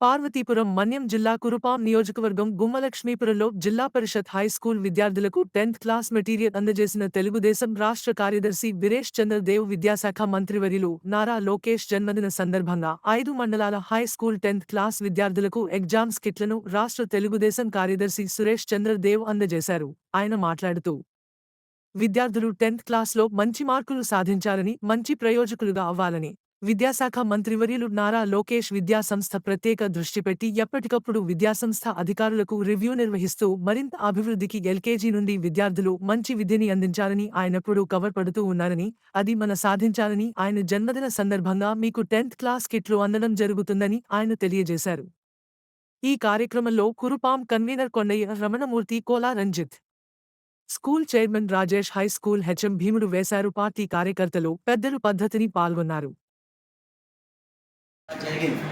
పార్వతీపురం మన్యం జిల్లా కురుపాం నియోజకవర్గం గుమ్మలక్ష్మీపురంలో జిల్లా పరిషత్ హై స్కూల్ విద్యార్థులకు టెన్త్ క్లాస్ మెటీరియల్ అందజేసిన తెలుగుదేశం రాష్ట్ర కార్యదర్శి వీరేష్ చంద్ర దేవ్ విద్యాశాఖ మంత్రివర్యులు నారా లోకేష్ జన్మదిన సందర్భంగా ఐదు మండలాల హై స్కూల్ టెన్త్ క్లాస్ విద్యార్థులకు ఎగ్జామ్స్ కిట్లను రాష్ట్ర తెలుగుదేశం కార్యదర్శి సురేష్ చంద్ర దేవ్ అందజేశారు. ఆయన మాట్లాడుతూ విద్యార్థులు టెన్త్ క్లాస్లో మంచి మార్కులు సాధించాలని మంచి ప్రయోజకులుగా అవ్వాలని విద్యాశాఖ మంత్రివర్యులు నారా లోకేష్ విద్యాసంస్థ ప్రత్యేక దృష్టి పెట్టి ఎప్పటికప్పుడు విద్యాసంస్థ అధికారులకు రివ్యూ నిర్వహిస్తూ మరింత అభివృద్ధికి ఎల్కేజీ నుండి విద్యార్థులు మంచి విద్యని అందించాలని ఆయనప్పుడు కవర్ పడుతూ ఉన్నారని అది మన సాధించాలని ఆయన జన్మదిన సందర్భంగా మీకు టెన్త్ క్లాస్ కిట్లు అందడం జరుగుతుందని ఆయన తెలియజేశారు. ఈ కార్యక్రమంలో Kurupam convenor Kondayya Ramanamurthy Kola Ranjith. School chairman Rajesh high school HM Bheemudu వేశారు. పార్టీ కార్యకర్తలు పెద్దలు పద్ధతిని పాల్గొన్నారు. జరిగింది.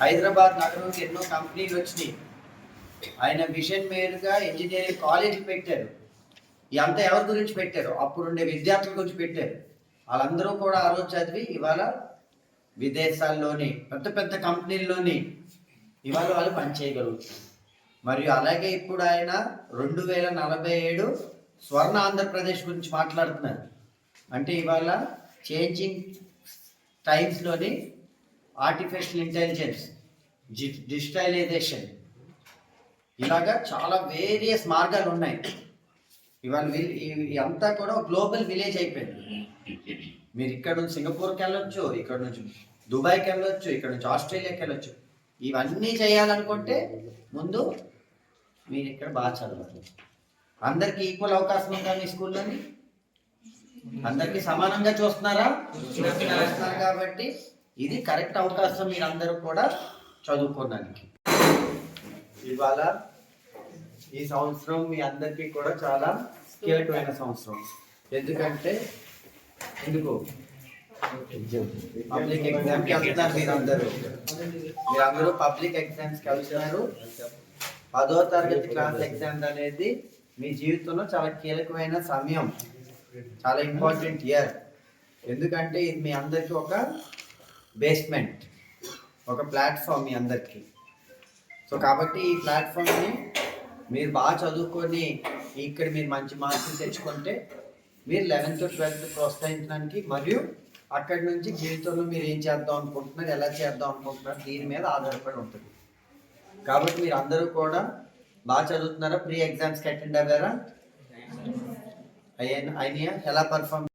హైదరాబాద్ నగరంకి ఎన్నో కంపెనీలు వచ్చినాయి. ఆయన విజన్ మేరుగా ఇంజనీరింగ్ కాలేజ్ పెట్టారు. ఇదంతా ఎవరి గురించి పెట్టారు? అప్పుడుండే విద్యార్థుల గురించి పెట్టారు. వాళ్ళందరూ కూడా ఆ రోజు చదివి ఇవాళ విదేశాల్లోని పెద్ద పెద్ద కంపెనీల్లోని ఇవాళ వాళ్ళు పనిచేయగలుగుతారు మరియు అలాగే ఇప్పుడు ఆయన రెండు వేల నలభై ఏడు స్వర్ణ ఆంధ్రప్రదేశ్ గురించి మాట్లాడుతున్నారు. అంటే ఇవాళ చేంజింగ్ టైమ్స్లోని ఆర్టిఫిషియల్ ఇంటెలిజెన్స్ డిజిటలైజేషన్ ఇలాగా చాలా వేరియస్ మార్గాలు ఉన్నాయి. ఇవాళ అంతా కూడా గ్లోబల్ విలేజ్ అయిపోయింది. మీరు ఇక్కడ నుంచి సింగపూర్కి వెళ్ళొచ్చు ఇక్కడ నుంచి దుబాయ్కి వెళ్ళొచ్చు ఇక్కడ నుంచి ఆస్ట్రేలియాకి వెళ్ళొచ్చు. ఇవన్నీ చేయాలనుకుంటే ముందు మీరు ఇక్కడ బాగా చదవాలి. అందరికి ఈక్వల్ అవకాశం ఉందా మీ స్కూల్లోని? అందరికీ సమానంగా చూస్తున్నారా? చూస్తున్నారు కాబట్టి ఇది కరెక్ట్ అవకాశం మీరందరూ కూడా చదువుకోవడానికి. ఇవాళ ఈ సంవత్సరం మీ అందరికీ కూడా చాలా కీలకమైన సంవత్సరం. ఎందుకంటే ఎందుకు? పబ్లిక్ ఎగ్జామ్కి వెళ్తున్నారు మీరందరూ. మీరందరూ పబ్లిక్ ఎగ్జామ్స్కి వెళ్తున్నారు. పదో తరగతి క్లాస్ ఎగ్జామ్ అనేది మీ జీవితంలో చాలా కీలకమైన సమయం. చాలా ఇంపార్టెంట్ ఇయర్. ఎందుకంటే ఇది మీ అందరికీ ఒక బేస్మెంట్ ఒక ప్లాట్ఫామ్ మీ అందరికీ. సో కాబట్టి ఈ ప్లాట్ఫామ్ని మీరు బాగా చదువుకొని ఇక్కడ మీరు మంచి మార్కులు తెచ్చుకుంటే మీరు లెవెన్త్ ట్వెల్త్ ప్రోత్సహించడానికి మరియు అక్కడి నుంచి జీవితంలో మీరు ఏం చేద్దాం అనుకుంటున్నారు ఎలా చేద్దాం అనుకుంటున్నారు దీని మీద ఆధారపడి ఉంటుంది. కాబట్టి మీరు అందరూ కూడా బాగా చదువుతున్నారా? ప్రీ ఎగ్జామ్స్కి అటెండ్ అయ్యారా? అయ్యా ఎలా పర్ఫామ్